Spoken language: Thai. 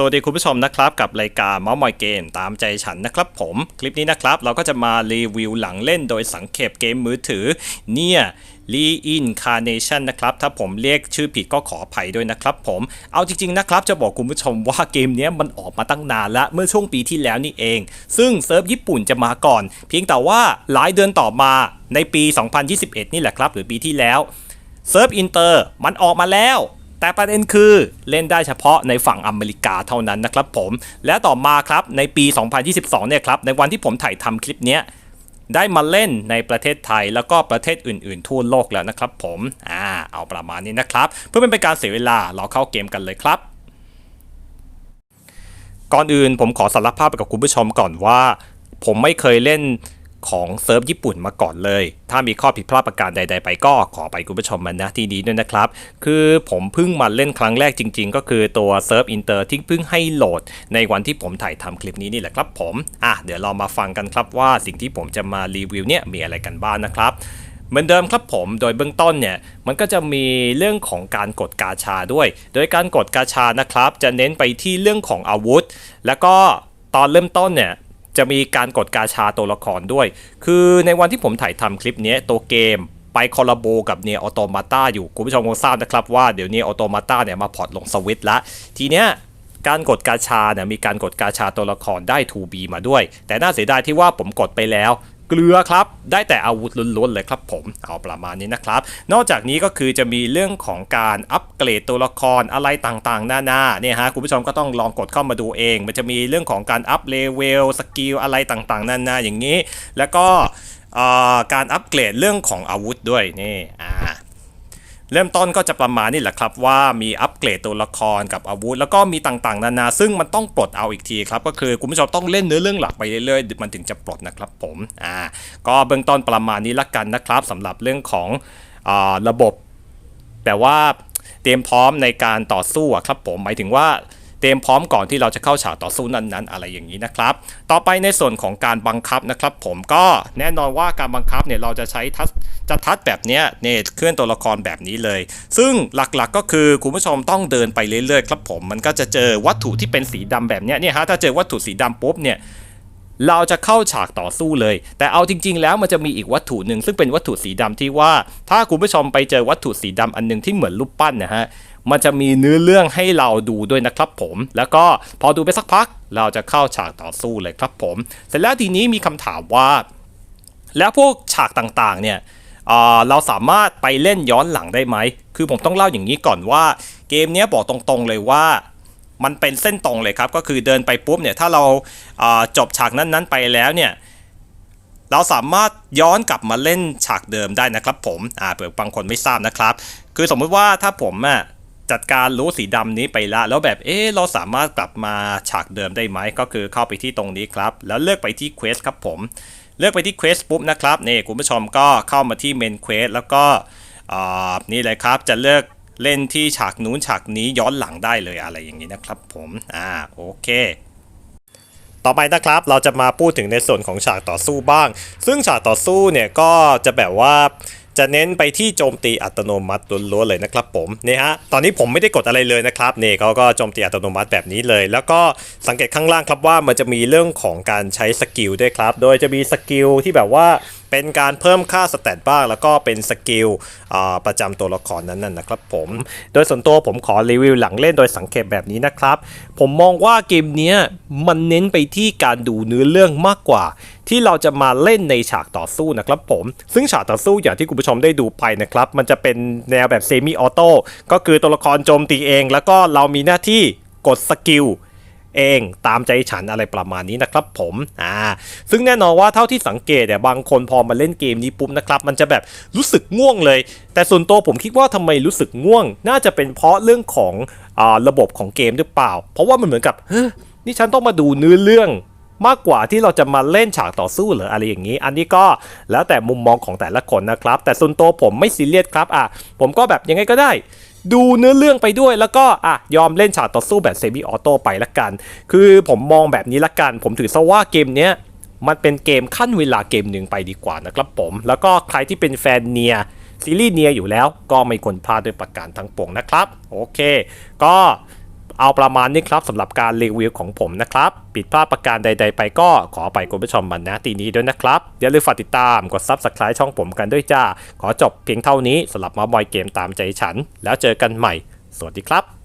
สวัสดีคุณผู้ชมนะครับกับรายการเมาส์มอยเกมตามใจฉันนะครับผมคลิปนี้นะครับเราก็จะมารีวิวหลังเล่นโดยสังเขปเกมมือถือเนี่ยรีอินคาร์เนชันนะครับ ถ้าผมเรียกชื่อผิดก็ขออภัยด้วยนะครับผม เอาจริง ๆ นะครับ จะบอกคุณผู้ชมว่าเกมนี้มันออกมาตั้งนานละเมื่อช่วงปีที่แล้วนี่เอง ซึ่งเซิร์ฟญี่ปุ่นจะมาก่อน เพียงแต่ว่าหลายเดือนต่อมาในปี 2021 นี่แหละครับ หรือปีที่แล้วเซิร์ฟอินเตอร์มันออกมาแล้ว แต่ประเด็นคือเล่นได้เฉพาะในฝั่งอเมริกาเท่านั้นนะครับผม และต่อมาครับในปี 2022 เนี่ยครับในวันที่ผมถ่ายทำคลิปเนี้ยได้มาเล่นในประเทศไทยแล้วก็ประเทศอื่น ๆ ทั่วโลกแล้วนะครับผมอ่าเอาประมาณนี้นะครับ เพื่อเป็นการเสียเวลาเราเข้าเกมกันเลยครับ ก่อนอื่นผมขอสารภาพไปกับคุณผู้ชมก่อนว่า ผมไม่เคยเล่น ของเซิร์ฟญี่ปุ่นมาก่อนเลย ถ้ามีข้อผิดพลาดประการใด ๆ ไปก็ขอไปคุณผู้ชมมันนะที่นี้ด้วยนะครับ คือผมเพิ่งมาเล่นครั้งแรกจริง ๆ ก็คือตัวเซิร์ฟอินเตอร์ที่เพิ่งให้โหลด ในวันที่ผมถ่ายทำคลิปนี้นี่แหละครับผมอะเดี๋ยวเรามาฟังกันครับว่าสิ่งที่ผมจะมารีวิวเนี่ยมีอะไรกันบ้างนะครับเหมือนเดิมครับผมโดยเบื้องต้นเนี่ยมันก็จะมีเรื่องของการกดกาชาด้วย โดยการกดกาชานะครับ จะเน้นไปที่เรื่องของอาวุธ แล้วก็ตอนเริ่มต้นเนี่ย จะมีการกดกาชาตัวละครด้วย คือในวันที่ผมถ่ายทำคลิปนี้ตัวเกมไปคอลลาโบกับเนียออโตมาตาอยู่ คุณผู้ชมคงทราบนะครับว่าเดี๋ยวนี้ออโตมาตาเนี่ยมาพอร์ตลงสวิตช์ละทีเนี้ยการกดกาชาเนี่ยมีการกดกาชาตัวละครได้ 2B มาด้วย แต่น่าเสียดายที่ว่าผมกดไปแล้ว เกลือครับ ได้แต่อาวุธล้วนๆเลยครับผม เอาประมาณนี้นะครับ นอกจากนี้ก็คือจะมีเรื่องของการอัปเกรดตัวละครอะไรต่างๆนาๆเนี่ยฮะคุณผู้ชมก็ต้องลองกดเข้ามาดูเอง มันจะมีเรื่องของการอัพเลเวลสกิลอะไรต่างๆนานาอย่างนี้ แล้วก็การอัปเกรดเรื่องของอาวุธด้วยนี่อ่า เริ่มต้นก็จะประมาณนี่แหละครับว่ามีอัปเกรดตัวละครกับอาวุธ แล้วก็มีต่างๆ นานา ซึ่งมันต้องปลดเอาอีกทีครับ ก็คือคุณผู้ชมต้องเล่นเนื้อเรื่องหลักไปเรื่อยๆ มันถึงจะปลดนะครับผมอ่าก็เบื้องต้นประมาณนี้ละกันนะครับสำหรับเรื่องของอาระบบแปลว่าเตรียมพร้อมในการต่อสู้ครับผมหมายถึงว่า เตรียมพร้อมก่อนที่เราจะเข้าฉากต่อสู้นั้นๆ อะไรอย่างนี้นะครับ ต่อไปในส่วนของการบังคับนะครับ ผมก็แน่นอนว่าการบังคับเนี่ยเราจะใช้ทัชจะทัชแบบเนี้ยเนี่ยเคลื่อนตัวละครแบบนี้เลย ซึ่งหลักๆก็คือคุณผู้ชมต้องเดินไปเรื่อยๆครับผมมันก็จะเจอวัตถุที่เป็นสีดำแบบเนี้ยเนี่ยฮะถ้าเจอวัตถุสีดำปุ๊บเนี่ยเราจะเข้าฉากต่อสู้เลย แต่เอาจริง ๆ แล้วมันจะมีอีกวัตถุหนึ่งซึ่งเป็นวัตถุสีดำที่ว่า ถ้าคุณผู้ชมไปเจอวัตถุสีดำอันหนึงที่เหมือนรูปปั้นนะฮะ มันจะมีเนื้อเรื่องให้เราดูด้วยนะครับผม แล้วก็พอดูไปสักพัก เราจะเข้าฉากต่อสู้เลยครับผม เสร็จแล้วทีนี้มีคำถามว่า แล้วพวกฉากต่างๆเนี่ยเราสามารถไปเล่นย้อนหลังได้ไหม คือผมต้องเล่าอย่างนี้ก่อนว่า เกมนี้บอกตรงๆเลยว่ามันเป็นเส้นตรงเลยครับ ก็คือเดินไปปุ๊บเนี่ยถ้าเราเอ่อจบฉากนั้นๆไปแล้วเนี่ยเราสามารถย้อนกลับมาเล่นฉากเดิมได้นะครับผมอ่าเผื่อบางคนไม่ทราบนะครับ คือสมมุติว่าถ้าผมอะ จัดการรู้สีดำนี้ไปละ แล้วแบบเอ๊เราสามารถกลับมาฉากเดิมได้ไหม ก็คือเข้าไปที่ตรงนี้ครับ แล้วเลือกไปที่เควสครับผม เลือกไปที่เควสปุ๊บนะครับนี่คุณผู้ชมก็เข้ามาที่เมนเควสแล้วก็อ่านี่เลยครับจะเลือกเล่นที่ฉากนู้นฉากนี้ย้อนหลังได้เลยอะไรอย่างนี้นะครับผมอ่าโอเคต่อไปนะครับเราจะมาพูดถึงในส่วนของฉากต่อสู้บ้าง ซึ่งฉากต่อสู้เนี่ยก็จะแบบว่า จะเน้นไปที่โจมตีอัตโนมัติล้วนๆเลยนะครับผมนี่ฮะตอนนี้ผมไม่ได้กดอะไรเลยนะครับนี่เขาก็โจมตีอัตโนมัติแบบนี้เลย แล้วก็สังเกตข้างล่างครับว่ามันจะมีเรื่องของการใช้สกิลด้วยครับ โดยจะมีสกิลที่แบบว่า เป็นการเพิ่มค่าสแตทบ้าง แล้วก็เป็นสกิลประจำตัวละครนั้นๆนะครับผม โดยส่วนตัวผมขอรีวิวหลังเล่นโดยสังเกตแบบนี้นะครับ ผมมองว่าเกมนี้มันเน้นไปที่การดูเนื้อเรื่องมากกว่า ที่เราจะมาเล่นในฉากต่อสู้นะครับผม ซึ่งฉากต่อสู้อย่างที่คุณผู้ชมได้ดูไปนะครับ มันจะเป็นแนวแบบเซมิออโต้ก็คือตัวละครโจมตีเอง แล้วก็เรามีหน้าที่กดสกิล เองตามใจฉันอะไรประมาณนี้นะครับผมอ่าซึ่งแน่นอนว่าเท่าที่สังเกตเนี่ยบางคนพอมาเล่นเกมนี้ปุ๊บนะครับมันจะแบบรู้สึกง่วงเลย แต่ส่วนตัวผมคิดว่าทำไมรู้สึกง่วง น่าจะเป็นเพราะเรื่องของอ่าระบบของเกมหรือเปล่า เพราะว่ามันเหมือนกับเฮ้ยนี่ฉันต้องมาดูเนื้อเรื่องมากกว่าที่เราจะมาเล่นฉากต่อสู้หรืออะไรอย่างนี้ อันนี้ก็แล้วแต่มุมมองของแต่ละคนนะครับ แต่ส่วนตัวผมไม่ซีเรียสครับอะผมก็แบบยังไงก็ได้ดูเนื้อเรื่องไปด้วยแล้วก็อะยอมเล่นฉากต่อสู้แบบเซมิออโต้ไปละกัน คือผมมองแบบนี้ละกัน ผมถือซะว่าเกมเนี้ยมันเป็นเกมขั้นเวลาเกมหนึ่งไปดีกว่านะครับผม แล้วก็ใครที่เป็นแฟนเนียซีรีส์เนียอยู่แล้วก็ไม่ควรพลาดด้วยประการทั้งปวงนะครับ โอเค ก็ เอาประมาณนี้ครับสำหรับการรีวิวของผมนะครับผิดพลาดประการใด ๆ ไปก็ขอไปคุณผู้ชมมันนะทีนี้ด้วยนะครับอย่าลืมฝากติดตามกด Subscribe ช่องผมกันด้วยจ้า ขอจบเพียงเท่านี้สำหรับมาบอยเกมตามใจฉัน แล้วเจอกันใหม่ สวัสดีครับ